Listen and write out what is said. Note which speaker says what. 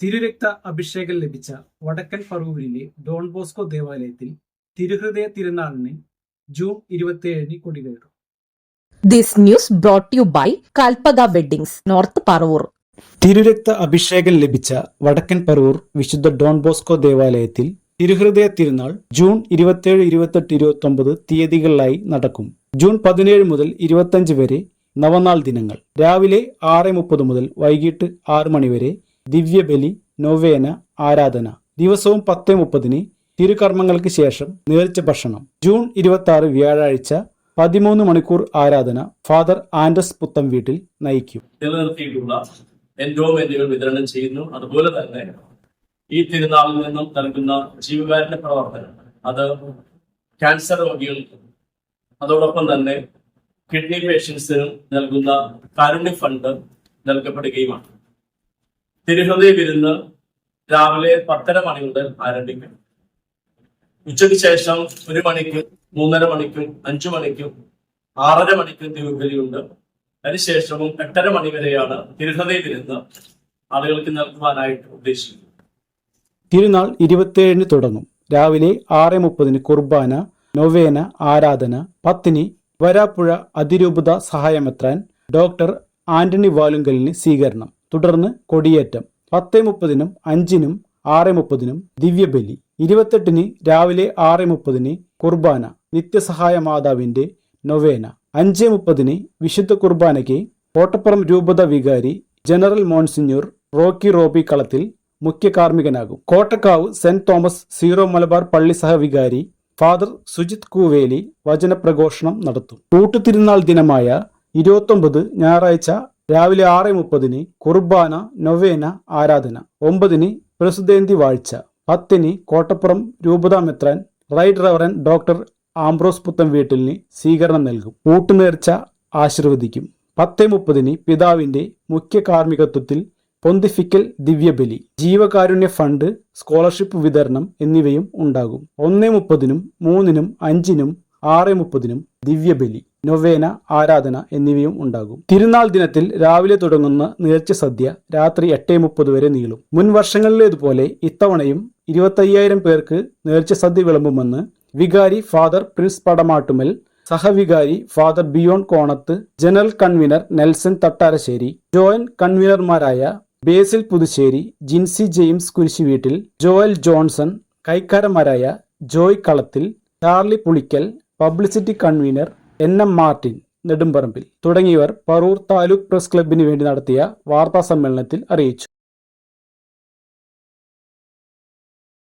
Speaker 1: തിരുരക്ത അഭിഷേകം ലഭിച്ച വടക്കൻ പറവൂരിലെ ഡോൺ ബോസ്കോ ദേവാലയത്തിൽ തിരുഹൃദയ തിരുനാളിന് ജൂൺ ഇരുപത്തിയേഴിന് കൊടികയറും.
Speaker 2: This news brought to you by weddings Weddings, North Parvur.
Speaker 1: തിരുരക്ത അഭിഷേകം ലഭിച്ച വടക്കൻ പറവൂർ വിശുദ്ധ ഡോൺ ബോസ്കോ ദേവാലയത്തിൽ തിരുഹൃദയ തിരുനാൾ ജൂൺ ഇരുപത്തിയേഴ് ഇരുപത്തെട്ട് ഇരുപത്തി ഒമ്പത് തീയതികളിലായി നടക്കും. ജൂൺ പതിനേഴ് മുതൽ ഇരുപത്തഞ്ച് വരെ നവനാൾ ദിനങ്ങൾ. രാവിലെ ആറ് മുപ്പത് മുതൽ വൈകിട്ട് ആറ് മണിവരെ ദിവ്യബലി നൊവേന ആരാധന. ദിവസവും പത്ത് മുപ്പതിന് തിരുകർമ്മങ്ങൾക്ക് ശേഷം നേർച്ച ഭക്ഷണം. ജൂൺ ഇരുപത്തി ആറ് വ്യാഴാഴ്ച പതിമൂന്ന് മണിക്കൂർ ആരാധന ഫാദർ ആൻഡസ് പുത്തം വീട്ടിൽ നയിക്കും.
Speaker 3: നിലനിർത്തിയിട്ടുള്ള എൻഡോമെന്റുകൾ വിതരണം ചെയ്യുന്നു. അതുപോലെ തന്നെ ഈ തിരുനാളിൽ നിന്നും നൽകുന്ന ജീവകാരുടെ പ്രവർത്തനം അത് ക്യാൻസർ രോഗികൾക്കും അതോടൊപ്പം തന്നെ കിഡ്നി പേഷ്യൻസിനും നൽകുന്ന കാരുണ്യ ഫണ്ട് നൽകപ്പെടുകയുമാണ്. തിരുഹൃദയ വിരുന്ന് രാവിലെ പത്തര മണി മുതൽ ആരംഭിക്കും. ഉച്ചയ്ക്ക് ശേഷം ഒരു മണിക്കും മൂന്നര മണിക്കും അഞ്ചു മണിക്കും ആറര മണിക്കും തിരുവലിയുണ്ട് അതിനുശേഷവും എട്ടര മണി വരെയാണ് തിരുഹൃദയ വിരുന്ന് ആളുകൾക്ക് നൽകുവാനായിട്ട് ഉദ്ദേശിക്കുന്നത്.
Speaker 1: തിരുനാൾ ഇരുപത്തിയേഴിന് തുടങ്ങും. രാവിലെ ആറ് മുപ്പതിന് കുർബാന നൊവേന ആരാധന പത്തിന് വരാപ്പുഴ അതിരൂപത സഹായമെത്രാൻ ഡോക്ടർ ആന്റണി വാലുങ്കലിന് സ്വീകരണം. തുടർന്ന് കൊടിയേറ്റം. പത്ത് മുപ്പതിനും അഞ്ചിനും ആറ് മുപ്പതിനും ദിവ്യബലി. ഇരുപത്തെട്ടിന് രാവിലെ ആറ് മുപ്പതിന് കുർബാന നിത്യസഹായ മാതാവിന്റെ നൊവേന. അഞ്ച് മുപ്പതിന് വിശുദ്ധ കുർബാനയ്ക്ക് കോട്ടപ്പുറം രൂപത വികാരി general Monsignor Rocky Robbie Kalathil മുഖ്യ കാർമ്മികനാകും. Kottakkavu Saint Thomas Syro Malabar പള്ളി സഹവികാരി ഫാദർ സുജിത് കൂവേലി വചനപ്രഘോഷണം നടത്തും. കൂട്ടുതിരുന്നാൾ ദിനമായ ഇരുപത്തൊമ്പത് ഞായറാഴ്ച രാവിലെ ആറ് മുപ്പതിന് കുർബാന നൊവേന ആരാധന. ഒമ്പതിന് പ്രസിദ്ധേന്തി വാഴ്ച. പത്തിന് കോട്ടപ്പുറം രൂപതാ മെത്രാൻ റൈറ്റ് റവറൻ ഡോക്ടർ ആംബ്രോസ് പുത്തൻ വീട്ടിലിന് സ്വീകരണം നൽകും. ഊട്ടുനേർച്ച ആശീർവദിക്കും. പത്ത് മുപ്പതിന് പിതാവിന്റെ മുഖ്യ കാർമ്മികത്വത്തിൽ പൊന്തിഫിക്കൽ ദിവ്യബലി ജീവകാരുണ്യ ഫണ്ട് സ്കോളർഷിപ്പ് വിതരണം എന്നിവയും ഉണ്ടാകും. ഒന്ന് മുപ്പതിനും മൂന്നിനും അഞ്ചിനും ആറ് മുപ്പതിനും ദിവ്യബലി നൊവേന ആരാധന എന്നിവയും ഉണ്ടാകും. തിരുനാൾ ദിനത്തിൽ രാവിലെ തുടങ്ങുന്ന നേർച്ച സദ്യ രാത്രി എട്ടേ മുപ്പത് വരെ നീളും. മുൻ വർഷങ്ങളിലേതുപോലെ ഇത്തവണയും ഇരുപത്തയ്യായിരം പേർക്ക് നേർച്ച സദ്യ വിളമ്പുമെന്ന് വികാരി father Prince Padamattummal സഹവികാരി father Bion Konath general convener Nelson Thattarassery joint കൺവീനർമാരായ Basil Puthussery Jincy James Kurishuveettil Joel Johnson കൈക്കാരന്മാരായ Joy Kalathil Charlie Pulickal publicity convener N M Martin Nedumparambil തുടങ്ങിയവർ പറൂർ താലൂക്ക് പ്രസ് ക്ലബിന് വേണ്ടി നടത്തിയ വാർത്താ സമ്മേളനത്തിൽ അറിയിച്ചു.